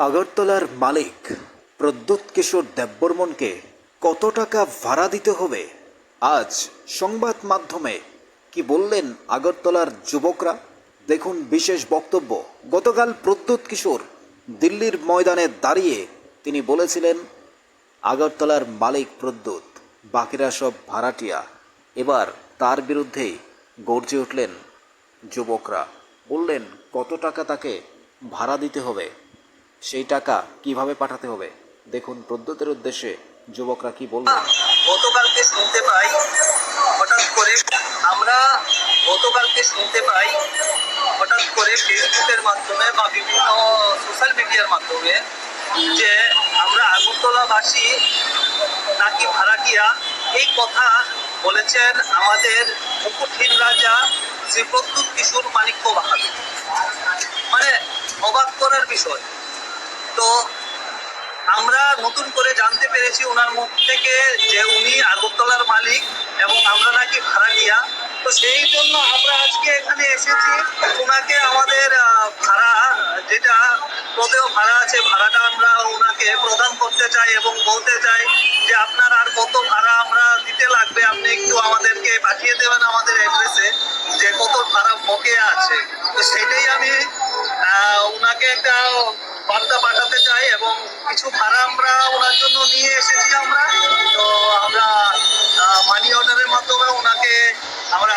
আগরতলার মালিক প্রদ্যুৎ কিশোর দেববর্মনকে কত টাকা ভাড়া দিতে হবে? আজ সংবাদ মাধ্যমে কি বললেন আগরতলার যুবকরা? দেখুন বিশেষ বক্তব্য। গতকাল প্রদ্যুৎ কিশোর দিল্লির ময়দানে দাঁড়িয়ে তিনি বলেছিলেন, আগরতলার মালিক প্রদ্যুৎ, বাকিরা সব ভাড়াটিয়া। এবার তার বিরুদ্ধেই গর্জে উঠলেন যুবকরা। বললেন, কত টাকা তাকে ভাড়া দিতে হবে? সেই টাকা কীভাবে পাঠাতে হবে? দেখুন, প্রদ্যুতের উদ্দেশ্যে যুবকরা কি বললেন গতকালকে শুনতে পাই, হঠাৎ করে আমরা গতকালকে শুনতে পাই, হঠাৎ করে ফেসবুকের মাধ্যমে বা বিভিন্ন সোশ্যাল মিডিয়ার মাধ্যমে যে আমরা আগরতলাবাসী নাকি ভাড়াটিয়া, এই কথা বলেছেন আমাদের মুকুটহীন রাজা শ্রী প্রদ্যুৎ কিশোর মানিক্য বাহাদুর। মানে অবাক করার বিষয়। তো আমরা নতুন করে জানতে পেরেছি ওনার মুখ থেকে যে উনি আগরতলার মালিক এবং আমরা নাকি ভাড়াটিয়া। তো সেই জন্য আমরা আজকে এখানে এসেছি। ওনাকে আমাদের ভাড়া, যেটা প্রদেয় ভাড়া আছে, ভাড়াটা আমরা ওনাকে প্রদান করতে চাই এবং বলতে চাই যে আপনার আর কত ভাড়া আমরা দিতে লাগবে, আপনি একটু আমাদেরকে পাঠিয়ে দেবেন আমাদের অ্যাড্রেসে যে কত ভাড়া বকে আছে। তো সেটাই আমি ওনাকে একটা বার্তা পাঠাতে চাই এবং কিছু ভাড়া আমরা ওনার জন্য নিয়ে এসেছি আমরা। তো আমরা মানি অর্ডারের মাধ্যমে ওনাকে আমরা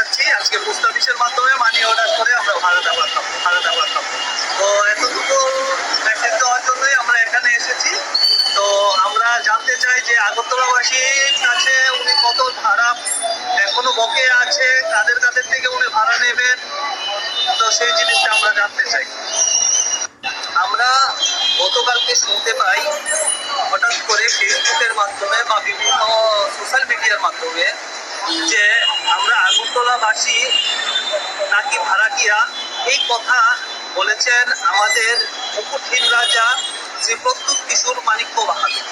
পাঠাচ্ছি আজকে পোস্ট অফিসের মাধ্যমে মানি অর্ডার করে আমরা ভাড়াটা পাঠাবো ভাড়াটা পাঠাবো। তো এতটুকু মেসেজ দেওয়ার জন্যই আমরা এখানে এসেছি। তো আমরা জানতে চাই যে আগরতলাবাসীর কাছে উনি কত ভাড়া এখনও বকে আছে, কাদের কাদের থেকে উনি ভাড়া নেবেন? তো সেই জিনিসটা আমরা জানতে চাই। আমরা গতকালকে শুনতে পাই, হঠাৎ করে ফেসবুকের মাধ্যমে বা বিভিন্ন সোশ্যাল মিডিয়ার মাধ্যমে যে আমরা আগরতলাবাসী নাকি ভাড়াটিয়া, এই কথা বলেছেন আমাদের মুকুটহীন রাজা শ্রী প্রদ্যুৎ কিশোর মানিক্য বাহাদুর।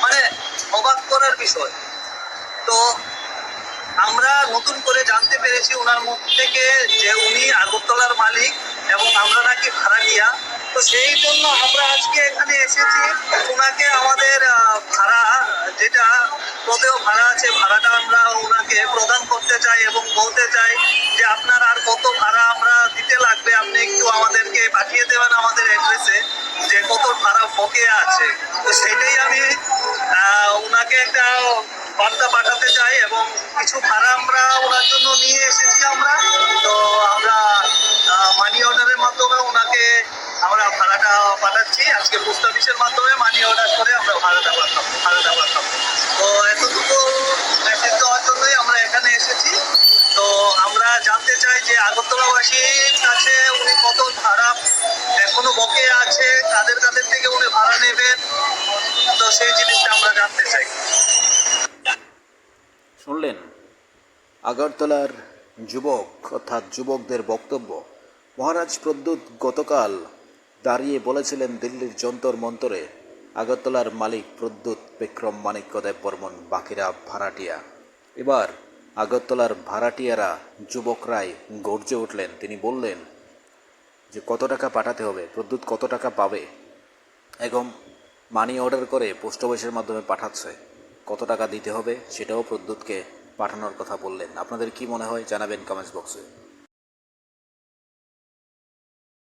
মানে অবাক করার বিষয়। তো আমরা নতুন করে জানতে পেরেছি ওনার মুখ থেকে যে উনি আগরতলার মালিক এবং আমরা নাকি ভাড়াটিয়া তো সেই জন্য আমরা আজকে এখানে এসেছি। ওনাকে আমাদের ভাড়া, যেটা প্রদেয় ভাড়া আছে, ভাড়াটা আমরা ওনাকে প্রদান করতে চাই এবং বলতে চাই যে আপনার আর কত ভাড়া আমরা দিতে লাগবে, আপনি একটু আমাদেরকে পাঠিয়ে দেবেন আমাদের অ্যাড্রেসে যে কত ভাড়া বকে আছে। তো সেটাই আমি ওনাকে একটা বার্তা পাঠাতে চাই এবং কিছু ভাড়া আমরা ওনার জন্য নিয়ে এসেছি আমরা মানি অর্ডারের মাধ্যমে ওনাকে আমরা ভাড়াটা পাঠাচ্ছি। আজকে পোস্ট অফিসের মাধ্যমে মানি অর্ডার করে আমরা ভাড়াটা পাঠাবো ভাড়াটা পাঠাবো। তো এতটুকু মেসেজ দেওয়ার জন্যই আমরা এখানে এসেছি। তো আমরা জানতে চাই যে আগরতলাবাসীর কাছে উনি কত ভাড়া এখনও বকে আছে, কাদের কাদের থেকে উনি ভাড়া নেবেন? তো সেই জিনিসটা আমরা জানতে চাই। শুনলেন? আগরতলার যুবক অর্থাৎ যুবকদের বক্তব্য। মহারাজ প্রদ্যুৎ গতকাল দাঁড়িয়ে বলেছিলেন দিল্লির যন্তর মন্তরে, আগরতলার মালিক প্রদ্যুৎ বিক্রম মাণিক্য দেব বর্মন বাকিরা ভাড়াটিয়া। এবার আগরতলার ভাড়াটিয়ারা যুবকরাই গর্জে উঠলেন। তিনি বললেন, যে কত টাকা পাঠাতে হবে? প্রদ্যুৎ কত টাকা পাবে? এবং মানি অর্ডার করে পোস্ট অফিসের মাধ্যমে পাঠাচ্ছে। কত টাকা দিতে হবে? সেটাও প্রদ্যুৎকে পাঠানোর কথা বললেন। আপনাদের কি মনে হয়? জানাবেন কমেন্টস বক্সে।